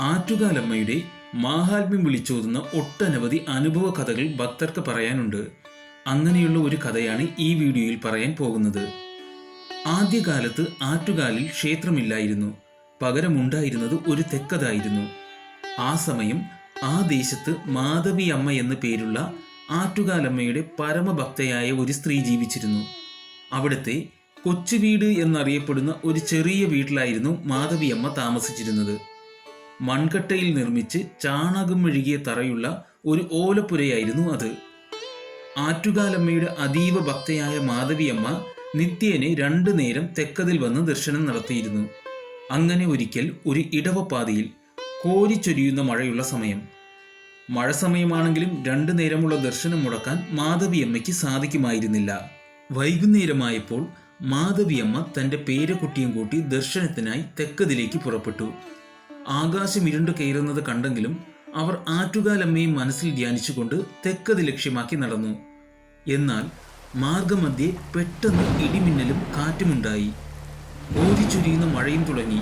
ആറ്റുകാലമ്മയുടെ മാഹാത്മ്യം വിളിച്ചോതുന്ന ഒട്ടനവധി അനുഭവ കഥകൾ ഭക്തർക്ക് പറയാനുണ്ട്. അങ്ങനെയുള്ള ഒരു കഥയാണ് ഈ വീഡിയോയിൽ പറയാൻ പോകുന്നത്. ആദ്യകാലത്ത് ആറ്റുകാലിൽ ക്ഷേത്രമില്ലായിരുന്നു. പകരമുണ്ടായിരുന്നത് ഒരു തെക്കതായിരുന്നു. ആ സമയം ആ ദേശത്ത് മാധവി അമ്മ എന്ന പേരുള്ള ആറ്റുകാലമ്മയുടെ പരമഭക്തയായ ഒരു സ്ത്രീ ജീവിച്ചിരുന്നു. അവിടുത്തെ കൊച്ചുവീട് എന്നറിയപ്പെടുന്ന ഒരു ചെറിയ വീട്ടിലായിരുന്നു മാധവിയമ്മ താമസിച്ചിരുന്നത്. മൺകട്ടയിൽ നിർമ്മിച്ച് ചാണകം മെഴുകിയ തറയുള്ള ഒരു ഓലപ്പുരയായിരുന്നു അത്. ആറ്റുകാലമ്മയുടെ അതീവ ഭക്തയായ മാധവിയമ്മ നിത്യേനെ രണ്ടു നേരം തെക്കതിൽ വന്ന് ദർശനം നടത്തിയിരുന്നു. അങ്ങനെ ഒരിക്കൽ ഒരു ഇടവപ്പാതയിൽ കോരിച്ചൊരിയുന്ന മഴയുള്ള സമയം. മഴ സമയമാണെങ്കിലും രണ്ടു നേരമുള്ള ദർശനം മുടക്കാൻ മാധവിയമ്മയ്ക്ക് സാധിക്കുമായിരുന്നില്ല. വൈകുന്നേരമായപ്പോൾ മാധവിയമ്മ തന്റെ പേരക്കുട്ടിയും കൂട്ടി ദർശനത്തിനായി തെക്കതിലേക്ക് പുറപ്പെട്ടു. ആകാശം ഇരുണ്ടു കയറുന്നത് കണ്ടെങ്കിലും അവർ ആറ്റുകാലമ്മയും മനസ്സിൽ ധ്യാനിച്ചുകൊണ്ട് തെക്കത് ലക്ഷ്യമാക്കി നടന്നു. എന്നാൽ മാർഗമധ്യേ പെട്ടെന്ന് ഇടിമിന്നലും കാറ്റുമുണ്ടായി. ഓതിച്ചുരിയുന്ന മഴയും തുടങ്ങി.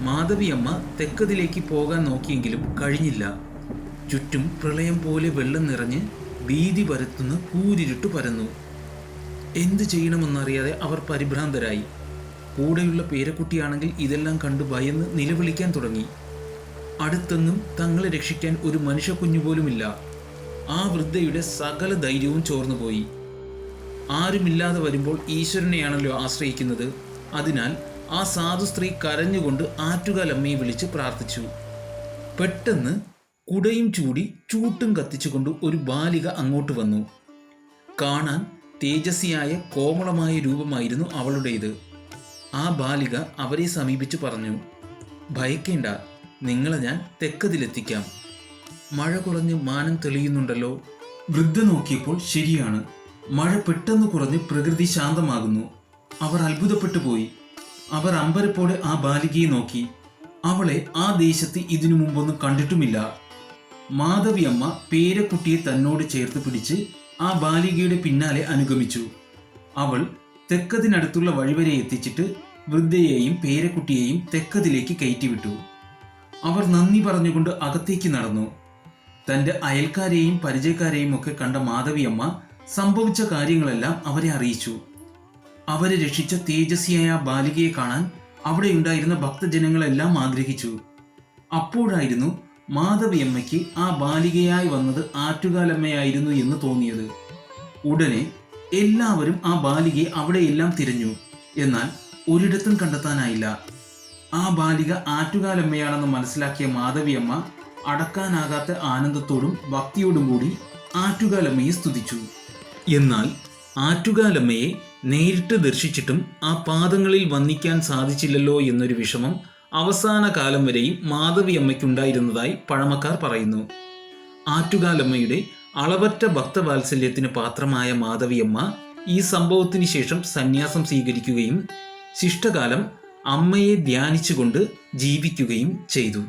മാധവിയമ്മ തെക്കതിലേക്ക് പോകാൻ നോക്കിയെങ്കിലും കഴിഞ്ഞില്ല. ചുറ്റും പ്രളയം പോലെ വെള്ളം നിറഞ്ഞ് ഭീതി പരത്തുന്ന കൂരിരുട്ട് പരന്നു. എന്തു ചെയ്യണമെന്നറിയാതെ അവർ പരിഭ്രാന്തരായി. കൂടെയുള്ള പേരക്കുട്ടിയാണെങ്കിൽ ഇതെല്ലാം കണ്ട് ഭയന്ന് നിലവിളിക്കാൻ തുടങ്ങി. അടുത്തെന്നും തങ്ങളെ രക്ഷിക്കാൻ ഒരു മനുഷ്യ കുഞ്ഞുപോലുമില്ല ആ വൃദ്ധയുടെ സകല ധൈര്യവും ചോർന്നുപോയി ആരുമില്ലാതെ വരുമ്പോൾ ഈശ്വരനെയാണല്ലോ ആശ്രയിക്കുന്നത്. അതിനാൽ ആ സാധു സ്ത്രീ കരഞ്ഞുകൊണ്ട് ആറ്റുകാലമ്മയെ വിളിച്ച് പ്രാർത്ഥിച്ചു. പെട്ടെന്ന് കുടയും ചൂടി ചൂട്ടും കത്തിച്ചുകൊണ്ട് ഒരു ബാലിക അങ്ങോട്ട് വന്നു. കാണാൻ തേജസ്സിയായ കോമളമായ രൂപമായിരുന്നു അവളുടേത്. ആ ബാലിക അവരെ സമീപിച്ചു പറഞ്ഞു ഭയക്കേണ്ട നിങ്ങളെ ഞാൻ തെക്കതിലെത്തിക്കാം. മഴ കുറഞ്ഞ് മാനം തെളിയുന്നുണ്ടല്ലോ. വൃദ്ധ നോക്കിയപ്പോൾ ശരിയാണ്. മഴ പെട്ടെന്ന് കുറഞ്ഞ് പ്രകൃതി ശാന്തമാകുന്നു. അവർ അത്ഭുതപ്പെട്ടു പോയി. അവർ അമ്പരപ്പോടെ ആ ബാലികയെ നോക്കി. അവളെ ആ ദേശത്ത് ഇതിനു മുമ്പൊന്നും കണ്ടിട്ടുമില്ല. മാധവിയമ്മ പേരക്കുട്ടിയെ തന്നോട് ചേർത്ത് പിടിച്ച് ആ ബാലികയുടെ പിന്നാലെ അനുഗമിച്ചു. അവൾ തെക്കതിനടുത്തുള്ള വഴിവരെ എത്തിച്ചിട്ട് വൃദ്ധയെയും പേരക്കുട്ടിയെയും തെക്കതിലേക്ക് കയറ്റിവിട്ടു. അവർ നന്ദി പറഞ്ഞുകൊണ്ട് അകത്തേക്ക് നടന്നു. തന്റെ അയൽക്കാരെയും പരിചയക്കാരെയും ഒക്കെ കണ്ട മാധവിയമ്മ സംഭവിച്ച കാര്യങ്ങളെല്ലാം അവരെ അറിയിച്ചു. അവരെ രക്ഷിച്ച തേജസ്വിയായ ബാലികയെ കാണാൻ അവിടെയുണ്ടായിരുന്ന ഭക്തജനങ്ങളെല്ലാം ആഗ്രഹിച്ചു. അപ്പോഴായിരുന്നു മാധവിയമ്മയ്ക്ക് ആ ബാലികയായി വന്നത് ആറ്റുകാലമ്മയായിരുന്നു എന്ന് തോന്നിയത്. ഉടനെ എല്ലാവരും ആ ബാലികയെ അവിടെയെല്ലാം തിരഞ്ഞു. എന്നാൽ ഒരിടത്തും കണ്ടെത്താനായില്ല. ആ ബാലിക ആറ്റുകാലമ്മയാണെന്ന് മനസ്സിലാക്കിയ മാധവിയമ്മ അടക്കാനാകാത്ത ആനന്ദത്തോടും ഭക്തിയോടും കൂടി ആറ്റുകാലമ്മയെ സ്തുതിച്ചു. എന്നാൽ ആറ്റുകാലമ്മയെ നേരിട്ട് ദർശിച്ചിട്ടും ആ പാദങ്ങളിൽ വന്നിക്കാൻ സാധിച്ചില്ലല്ലോ എന്നൊരു വിഷമം അവസാന കാലം വരെയും മാധവിയമ്മയ്ക്കുണ്ടായിരുന്നതായി പഴമക്കാർ പറയുന്നു. ആറ്റുകാലമ്മയുടെ അളവറ്റ ഭക്തവാത്സല്യത്തിന് പാത്രമായ മാധവിയമ്മ ഈ സംഭവത്തിന് ശേഷം സന്യാസം സ്വീകരിക്കുകയും ശിഷ്ടകാലം അമ്മയെ ധ്യാനിച്ചുകൊണ്ട് ജീവിക്കുകയും ചെയ്തു.